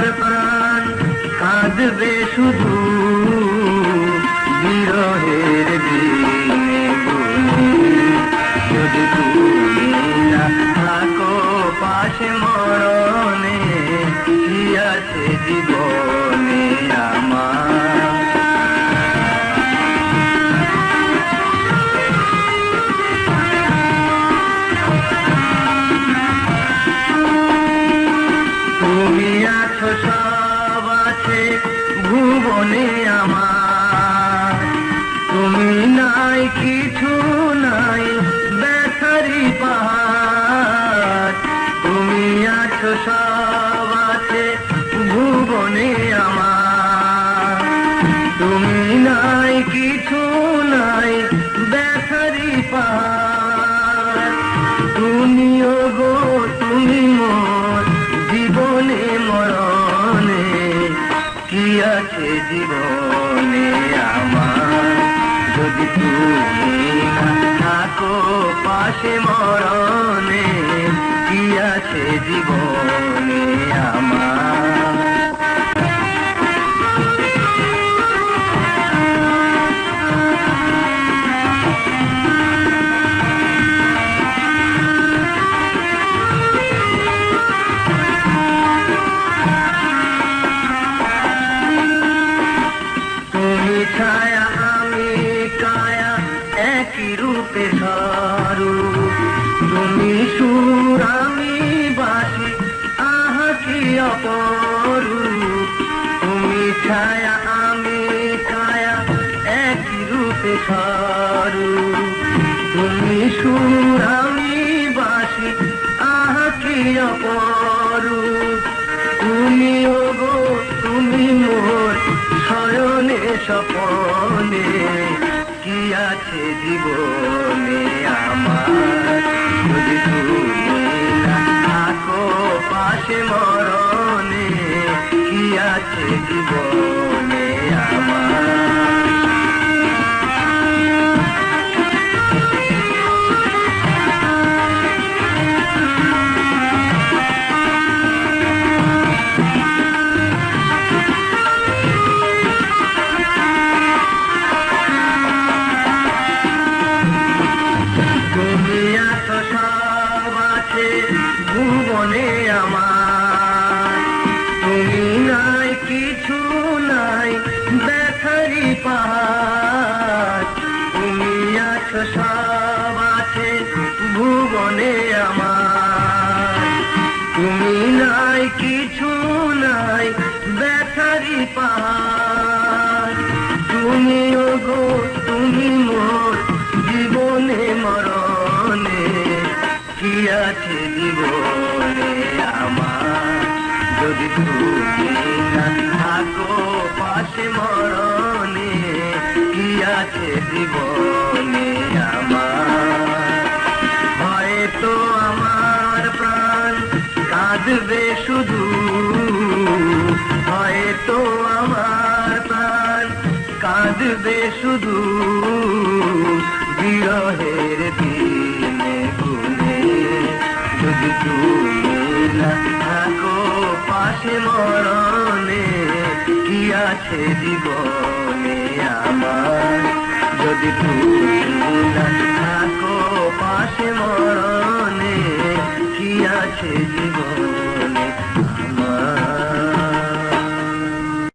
আমার প্রাণ কাঁদবে শুধু তুমি নাই, কিছু নাই ব্যথারি পাহাড়। তুমি আছো, সব আছে, ভুবনে আমার। তুমি নাই, কিছু নাই ব্যথারি পাহাড়। তুমিও গো তুমি মোর, জীবনে মরণে, কি আছে জীবনে আমার? যদি তুমি থাকো পাশে মরণে কি আছে জীবনে আমার? সুর আমি বাসি আহা কি অপরু তুমি ছায়া, আমি কায়া একই রূপে সারু। তুমি সুর বাসি আহা কি অপরু তুমি ওগো, তুমি মোর, শয়নে, স্বপনে। কি আছে জীবনে আমার? যদি তুমি থাকো পাশে মরণে কি আছে জীবনে? ভুবনে আমার তুমি নাই, কিছু নাই ব্যথারি পাহাড়। তুমি আছো, সব আছে ভুবনে আমার তুমি নাই, কিছু নাই ব্যথারি পাহাড়। তুমি ওগো, তুমি মোর জীবনে মরণে। কি আছে জীবনে আমার। যদি তুমি থাকো পাশে মরণে কি আছে জীবনে আমার। হয়তো আমার প্রাণ কাঁদবে শুধু। হয়তো আমার প্রাণ কাঁদবে শুধু। বিরহের পাশে মরণে কি আছে জীবনে আমার? যদি তুমি